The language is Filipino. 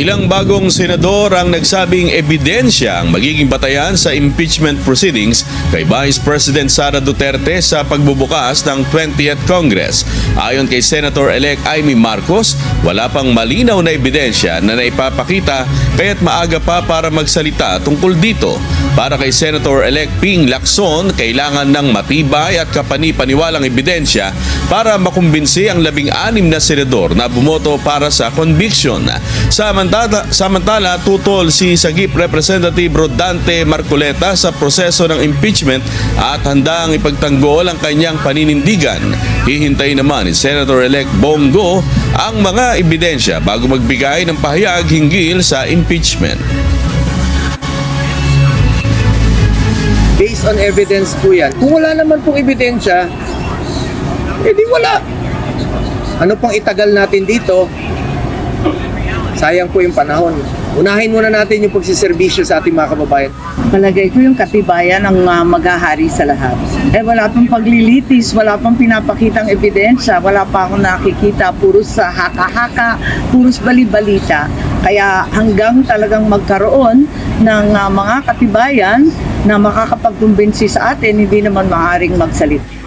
Ilang bagong senador ang nagsabing ebidensya ang magiging batayan sa impeachment proceedings kay Vice President Sara Duterte sa pagbubukas ng 20th Congress. Ayon kay Senator-elect Amy Marcos, wala pang malinaw na ebidensya na naipapakita kaya't maaga pa para magsalita tungkol dito. Para kay Senator-elect Ping Lacson, kailangan ng matibay at kapani-paniwalang ebidensya para makumbinsi ang labing-anim na senador na bumoto para sa conviction. Samantala, samantala tutol si Sagip Representative Rodante Marcoleta sa proseso ng impeachment at handang ipagtanggol ang kanyang paninindigan. Hihintay naman ni Senator-elect Bongo ang mga ebidensya bago magbigay ng pahayag hinggil sa impeachment. Based on evidence po yan. Kung wala naman pong ebidensya, edi wala. Ano pang itagal natin dito? Sayang po yung panahon. Unahin muna natin yung pagsiservisyo sa ating mga kababayan. Palagay ko yung katibayan ang uh, maghahari sa lahat. Eh wala pang paglilitis, wala pang pinapakitang ebidensya, wala pa akong nakikita, puros sa haka-haka, puros bali-balita. Kaya hanggang talagang magkaroon ng uh, mga katibayan na makakapagkumbinsi sa atin, hindi naman maaaring magsalita.